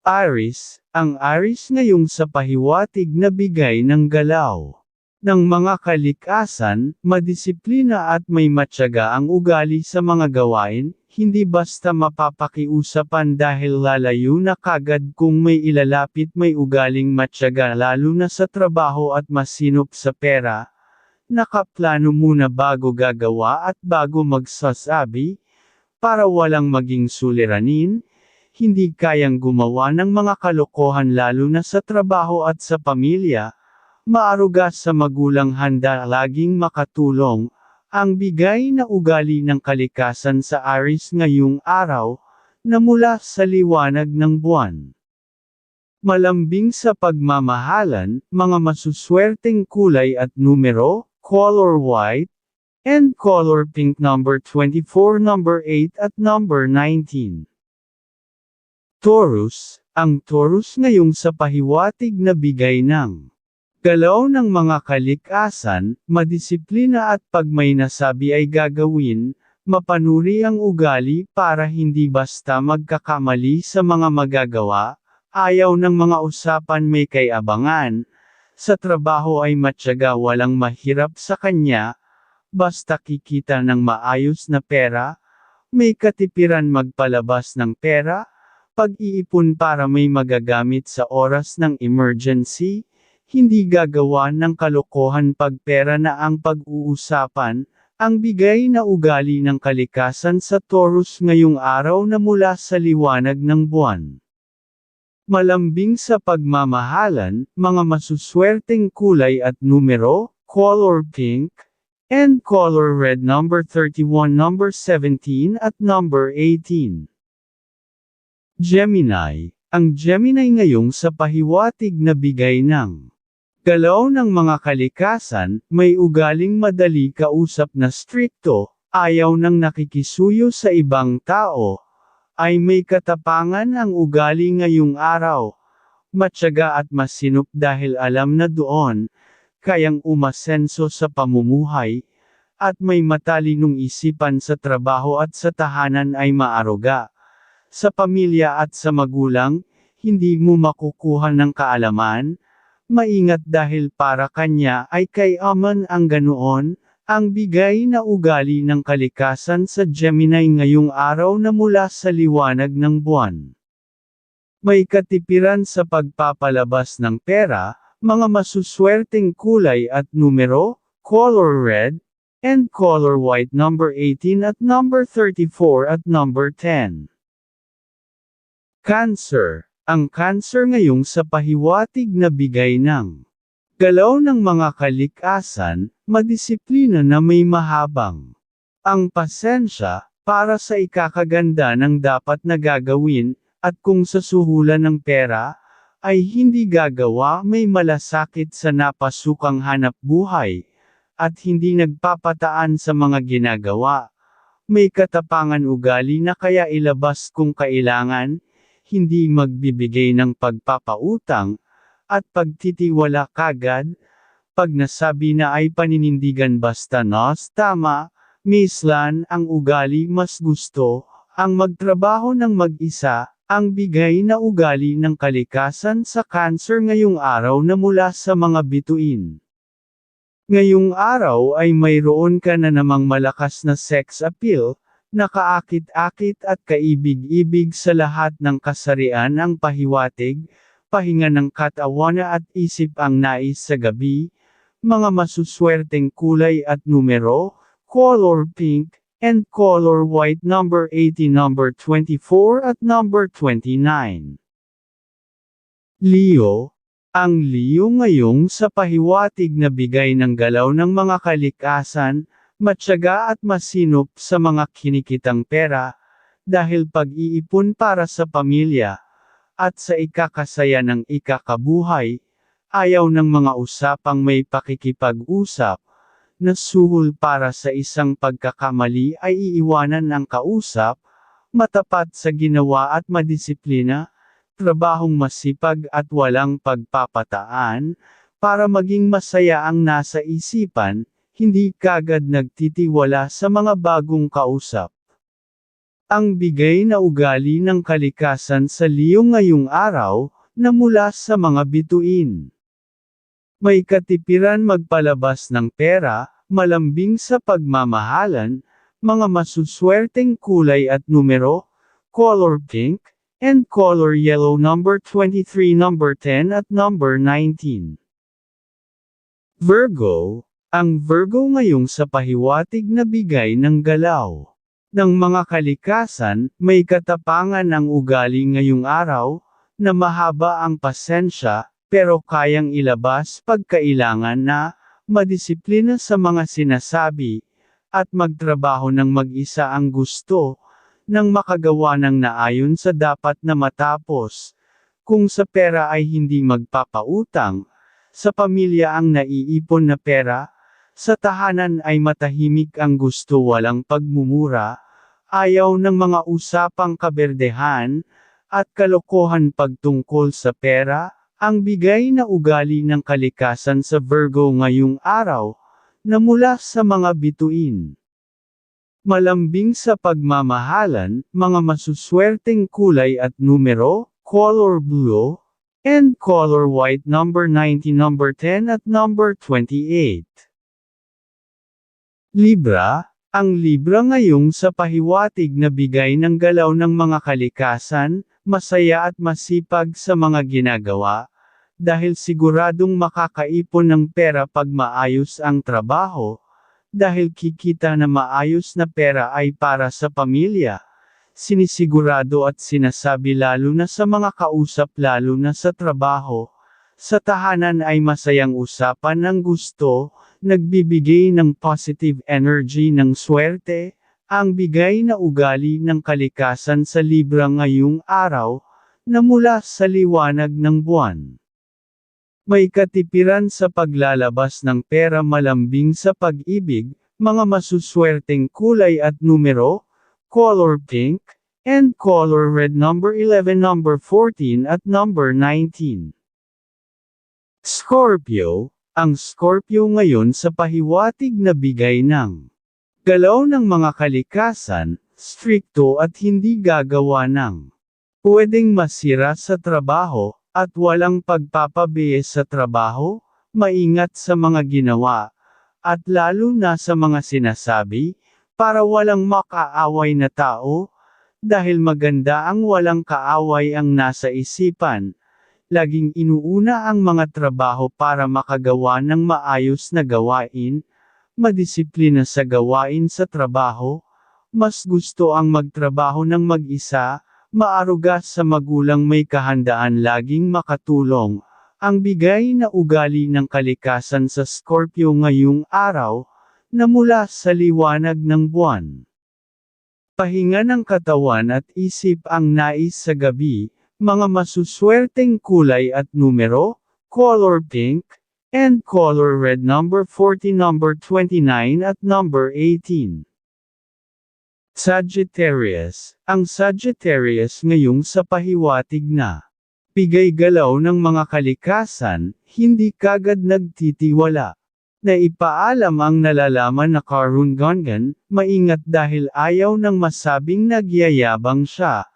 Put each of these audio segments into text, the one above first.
Aris, ang Aris ngayong sa pahiwatig na bigay ng galaw. Ng mga kalikasan, madisiplina at may matyaga ang ugali sa mga gawain, hindi basta mapapakiusapan dahil lalayo na kagad kung may ilalapit may ugaling matyaga lalo na sa trabaho at masinop sa pera. Nakaplano muna bago gagawa at bago magsasabi, para walang maging suliranin, hindi kayang gumawa ng mga kalokohan lalo na sa trabaho at sa pamilya, maaruga sa magulang handa laging makatulong, ang bigay na ugali ng kalikasan sa Aris ngayong araw, na mula sa liwanag ng buwan. Malambing sa pagmamahalan, mga masuswerteng kulay at numero, color white, and color pink number 24 number 8 at number 19. Taurus, ang Taurus ngayong sa pahiwatig na bigay ng galaw ng mga kalikasan, madisiplina at pag may nasabi ay gagawin, mapanuri ang ugali para hindi basta magkakamali sa mga magagawa, ayaw ng mga usapan may kayabangan, sa trabaho ay matyaga walang mahirap sa kanya, basta kikita ng maayos na pera, may katipiran magpalabas ng pera, pag-iipon para may magagamit sa oras ng emergency, hindi gagawa ng kalokohan pag pera na ang pag-uusapan, ang bigay na ugali ng kalikasan sa Taurus ngayong araw na mula sa liwanag ng buwan. Malambing sa pagmamahalan, mga masuswerteng kulay at numero, color pink, and color red number 31 number 17 at number 18. Gemini, ang Gemini ngayong sa pahiwatig na bigay ng galaw ng mga kalikasan, may ugaling madali kausap na strikto, ayaw ng nakikisuyo sa ibang tao, ay may katapangan ang ugali ngayong araw. Matyaga at masinop dahil alam na doon, kayang umasenso sa pamumuhay, at may matalinong isipan sa trabaho at sa tahanan ay maaruga. Sa pamilya at sa magulang, hindi mo makukuha ng kaalaman, maingat dahil para kanya ay kay Aman ang ganoon, ang bigay na ugali ng kalikasan sa Gemini ngayong araw na mula sa liwanag ng buwan. May katipiran sa pagpapalabas ng pera, mga masuswerteng kulay at numero, color red, and color white number 18 at number 34 at number 10. Cancer, ang cancer ngayong sa pahiwatig na bigay ng Galaw ng mga kalikasan, madisiplina na may mahabang. Ang pasensya, para sa ikakaganda ng dapat na gagawin, at kung sa suhulan ng pera, ay hindi gagawa may malasakit sa napasukang hanap buhay, at hindi nagpapataan sa mga ginagawa. May katapangan ugali na kaya ilabas kung kailangan, hindi magbibigay ng pagpapautang, at pagtitiwala kagad, pag nasabi na ay paninindigan basta nos tama, mislan ang ugali mas gusto, ang magtrabaho ng mag-isa, ang bigay na ugali ng kalikasan sa cancer ngayong araw na mula sa mga bituin. Ngayong araw ay mayroon ka na namang malakas na sex appeal, nakaakit-akit at kaibig-ibig sa lahat ng kasarian ang pahiwatig, pahinga ng katawana at isip ang nais sa gabi, mga masuswerteng kulay at numero, color pink, and color white number 80 number 24 at number 29. Leo, ang Leo ngayong sa pahiwatig na bigay ng galaw ng mga kalikasan, matyaga at masinop sa mga kinikitang pera, dahil pag-iipon para sa pamilya, at sa ikakasaya ng ikakabuhay, ayaw ng mga usapang may pakikipag-usap, na suhol para sa isang pagkakamali ay iiwanan ng kausap, matapat sa ginawa at madisiplina, trabahong masipag at walang pagpapataan, para maging masaya ang nasa isipan, hindi kagad nagtitiwala sa mga bagong kausap. Ang bigay na ugali ng kalikasan sa Leo ngayong araw, na mula sa mga bituin. May katipiran magpalabas ng pera, malambing sa pagmamahalan, mga masuswerteng kulay at numero, color pink, and color yellow number 23 number 10 at number 19. Virgo, ang Virgo ngayong sa pahiwatig na bigay ng galaw. Ng mga kalikasan, may katapangan ang ugali ngayong araw, na mahaba ang pasensya, pero kayang ilabas pagkailangan na, madisiplina sa mga sinasabi, at magtrabaho ng mag-isa ang gusto, nang makagawa ng naayon sa dapat na matapos. Kung sa pera ay hindi magpapautang, sa pamilya ang naiipon na pera, sa tahanan ay matahimik ang gusto walang pagmumura, ayaw ng mga usapang kaberdehan, at kalokohan pagtungkol sa pera, ang bigay na ugali ng kalikasan sa Virgo ngayong araw, na mula sa mga bituin. Malambing sa pagmamahalan, mga masuswerteng kulay at numero, color blue, and color white number 90 number 10 at number 28. Libra, ang Libra ngayong sa pahiwatig na bigay ng galaw ng mga kalikasan, masaya at masipag sa mga ginagawa, dahil siguradong makakaipon ng pera pag maayos ang trabaho, dahil kikita na maayos na pera ay para sa pamilya. Sinisigurado at sinasabi lalo na sa mga kausap lalo na sa trabaho, sa tahanan ay masayang usapan ng gusto, nagbibigay ng positive energy ng swerte, ang bigay na ugali ng kalikasan sa Libra ngayong araw, na mula sa liwanag ng buwan. May katipiran sa paglalabas ng pera malambing sa pag-ibig, mga masuswerteng kulay at numero, color pink, and color red number 11 number 14 at number 19. Scorpio, ang Scorpio ngayon sa pahiwatig na bigay ng Galaw ng mga kalikasan, strikto at hindi gagawa ng pwedeng masira sa trabaho, at walang pagpapabiye sa trabaho, maingat sa mga ginawa, at lalo na sa mga sinasabi, para walang makaaway na tao, dahil maganda ang walang kaaway ang nasa isipan, laging inuuna ang mga trabaho para makagawa ng maayos na gawain, madisiplina sa gawain sa trabaho, mas gusto ang magtrabaho ng mag-isa, maaruga sa magulang may kahandaan laging makatulong, ang bigay na ugali ng kalikasan sa Scorpio ngayong araw, na mula sa liwanag ng buwan. Pahinga ng katawan at isip ang nais sa gabi, mga masuswerteng kulay at numero, color pink, and color red number 40 number 29 at number 18. Sagittarius, ang Sagittarius ngayong sa pahiwatig na bigay galaw ng mga kalikasan, hindi kagad nagtitiwala. Na ipaalam ang nalalaman na Karun Gongan, maingat dahil ayaw nang masabing nagyayabang siya,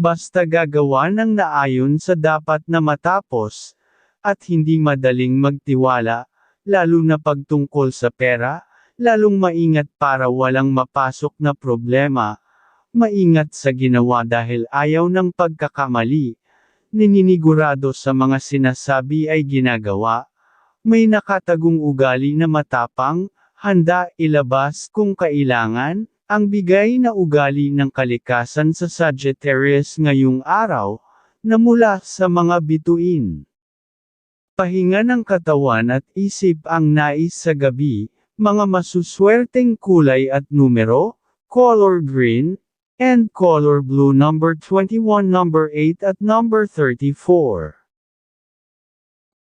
basta gagawa ng naayon sa dapat na matapos, at hindi madaling magtiwala, lalo na pagtungkol sa pera, lalong maingat para walang mapasok na problema, maingat sa ginawa dahil ayaw ng pagkakamali, nininigurado sa mga sinasabi ay ginagawa, may nakatagong ugali na matapang, handa ilabas kung kailangan, ang bigay na ugali ng kalikasan sa Sagittarius ngayong araw, na mula sa mga bituin. Pahinga ng katawan at isip ang nais sa gabi, mga masuswerteng kulay at numero, color green, and color blue number 21 number 8 at number 34.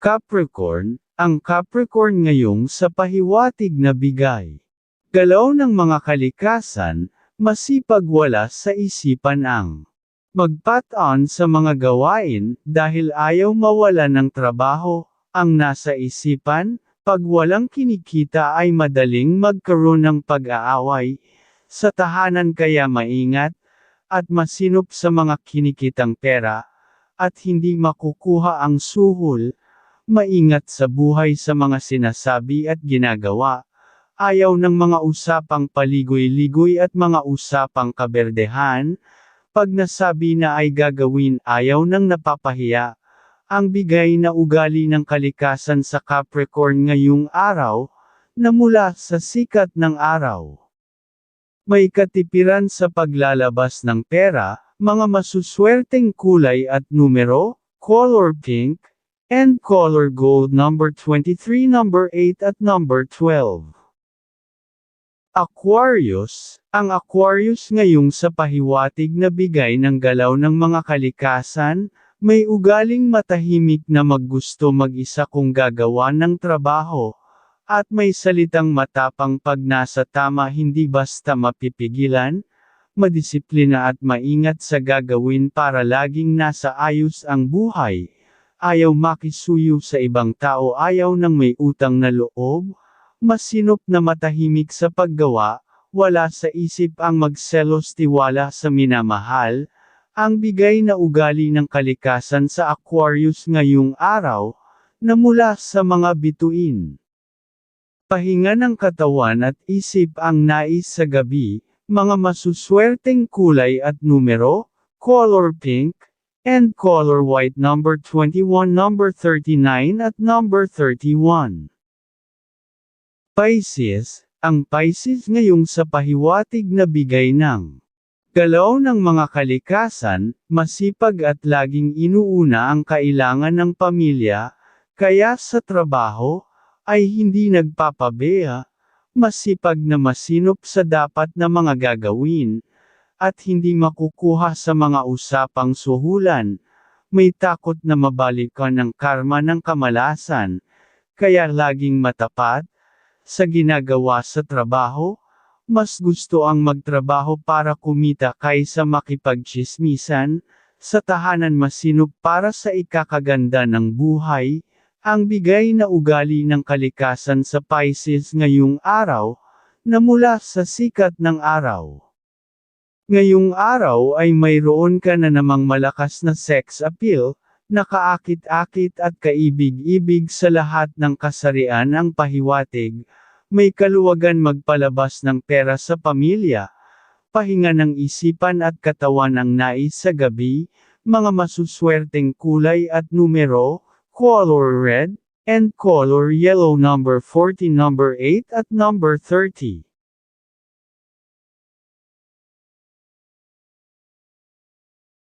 Capricorn, ang Capricorn ngayong sa pahiwatig na bigay. Galaw ng mga kalikasan, masipag wala sa isipan ang magpat-on sa mga gawain, dahil ayaw mawala ng trabaho, ang nasa isipan, pag walang kinikita ay madaling magkaroon ng pag-aaway, sa tahanan kaya maingat, at masinop sa mga kinikitang pera, at hindi makukuha ang suhol, maingat sa buhay sa mga sinasabi at ginagawa, ayaw ng mga usapang paligoy-ligoy at mga usapang kaberdehan, pag nasabi na ay gagawin ayaw ng napapahiya, ang bigay na ugali ng kalikasan sa Capricorn ngayong araw, na mula sa sikat ng araw. May katipiran sa paglalabas ng pera, mga masuswerteng kulay at numero, color pink, and color gold number 23, number 8 at number 12. Aquarius, ang Aquarius ngayong sa pahiwatig na bigay ng galaw ng mga kalikasan, may ugaling matahimik na maggusto mag-isa kung gagawa ng trabaho, at may salitang matapang pag nasa tama hindi basta mapipigilan, madisiplina at maingat sa gagawin para laging nasa ayos ang buhay. Ayaw makisuyo sa ibang tao ayaw ng may utang na loob, masinop na matahimik sa paggawa, wala sa isip ang magselos tiwala sa minamahal, ang bigay na ugali ng kalikasan sa Aquarius ngayong araw, na mula sa mga bituin. Pahinga ng katawan at isip ang nais sa gabi, mga masuswerteng kulay at numero, color pink, and color white number 21, number 39 at number 31. Pisces, ang Pisces ngayong sa pahiwatig na bigay ng galaw ng mga kalikasan, masipag at laging inuuna ang kailangan ng pamilya, kaya sa trabaho, ay hindi nagpapabea, masipag na masinop sa dapat na mga gagawin, at hindi makukuha sa mga usapang suhulan, may takot na mabalikan ng karma ng kamalasan, kaya laging matapat, sa ginagawa sa trabaho, mas gusto ang magtrabaho para kumita kaysa makipagchismisan, sa tahanan masinop para sa ikakaganda ng buhay, ang bigay na ugali ng kalikasan sa Pisces ngayong araw, na mula sa sikat ng araw. Ngayong araw ay mayroon ka na namang malakas na sex appeal, nakaakit-akit at kaibig-ibig sa lahat ng kasarian ang pahiwatig, may kaluwagan magpalabas ng pera sa pamilya, pahinga ng isipan at katawan ang nais sa gabi, mga masuswerteng kulay at numero, color red, and color yellow number 40 number 8 at number 30.